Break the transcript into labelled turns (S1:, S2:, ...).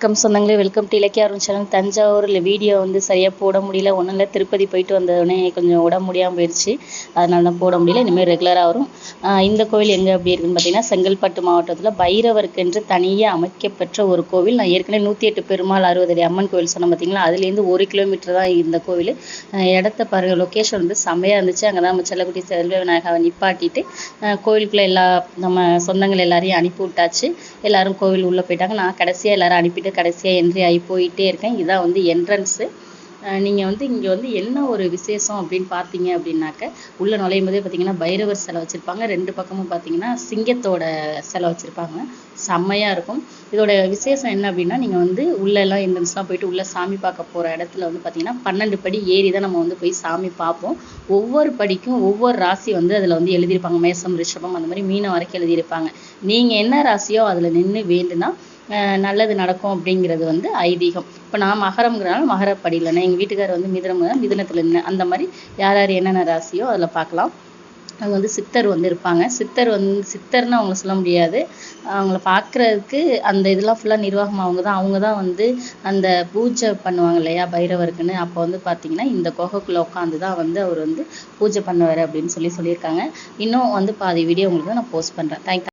S1: வணக்கம் சொந்தங்களே welcome to இலக்கிய அருண் தஞ்சாவூரில் வீடியோ வந்து சரியாக போட முடியல. ஒன்றும் இல்லை திருப்பதி போயிட்டு வந்தோடனே கொஞ்சம் உடம்பு முடியாமல் போயிடுச்சு அதனால தான் போட முடியல. இனிமேல் ரெகுலராக வரும். இந்த கோவில் எங்கே அப்படி இருக்குன்னு பார்த்தீங்கன்னா செங்கல்பட்டு மாவட்டத்தில் பைரவருக்கென்று தனியாக அமைக்கப்பெற்ற ஒரு கோவில். நான் ஏற்கனவே நூற்றி எட்டு பெருமாள் அறுபதடி அம்மன் கோவில் சொன்னேன் பார்த்தீங்களா அதுலேருந்து ஒரு கிலோமீட்டர் தான் இந்த கோவில். இடத்த பாருங்க லொக்கேஷன் வந்து செம்மையாக இருந்துச்சு. அங்கே தான் நம்ம செல்லக்குட்டி செல்வ விநாயகாவை நிப்பாட்டிட்டு கோவிலுக்குள்ளே எல்லா நம்ம சொந்தங்கள் எல்லாரையும் அனுப்பி விட்டாச்சு. எல்லாரும் கோவில் உள்ளே போயிட்டாங்க. நான் கடைசியாக எல்லாரும் அனுப்பிட்டு கடைசியாக என்ட்ரி ஆகி போயிட்டே இருக்கேன். இதான் வந்து என்ட்ரன்ஸு நீங்கள் வந்து இங்கே வந்து என்ன ஒரு விசேஷம் அப்படின்னு பார்த்தீங்க அப்படின்னாக்க உள்ளே நுழையும் போதே பார்த்தீங்கன்னா பைரவர் சிலை வச்சுருப்பாங்க. ரெண்டு பக்கமும் பார்த்தீங்கன்னா சிங்கத்தோட சிலை வச்சுருப்பாங்க. செம்மையாக இருக்கும். இதோட விசேஷம் என்ன அப்படின்னா நீங்கள் வந்து உள்ளெல்லாம் என்ட்ரன்ஸ்லாம் போயிட்டு உள்ளே சாமி பார்க்க போகிற இடத்துல வந்து பார்த்தீங்கன்னா பன்னெண்டு படி ஏறி தான் நம்ம வந்து போய் சாமி பார்ப்போம். ஒவ்வொரு படிக்கும் ஒவ்வொரு ராசி வந்து அதில் வந்து எழுதியிருப்பாங்க. மேசம் ரிஷபம் அந்த மாதிரி மீனம் வரைக்கும் எழுதியிருப்பாங்க. நீங்கள் என்ன ராசியோ அதில் நின்று வேண்டுனா நல்லது நடக்கும் அப்படிங்கிறது வந்து ஐதீகம். இப்போ நான் மகரம்ங்கிறனால மகரப்படியில் எங்கள் வீட்டுக்காரர் வந்து மிதனம் மிதனத்தில் நின்று அந்த மாதிரி யார் யார் என்னென்ன ராசியோ அதில் பார்க்கலாம் அங்கே வந்து சித்தர் வந்து இருப்பாங்க. சித்தர் வந்து சித்தர்னு அவங்கள சொல்ல முடியாது. அவங்கள பார்க்குறதுக்கு அந்த இதெல்லாம் ஃபுல்லாக நிர்வாகம் அவங்க தான். அவங்க தான் வந்து அந்த பூஜை பண்ணுவாங்க இல்லையா பைரவருக்குன்னு. அப்போ வந்து பார்த்தீங்கன்னா இந்த குகைக்குள்ளே உட்காந்து தான் வந்து அவர் வந்து பூஜை பண்ணுவார் அப்படின்னு சொல்லி சொல்லியிருக்காங்க. இன்னும் வந்து பாதி வீடியோ உங்களுக்கு நான் போஸ்ட் பண்ணுறேன் தேங்க்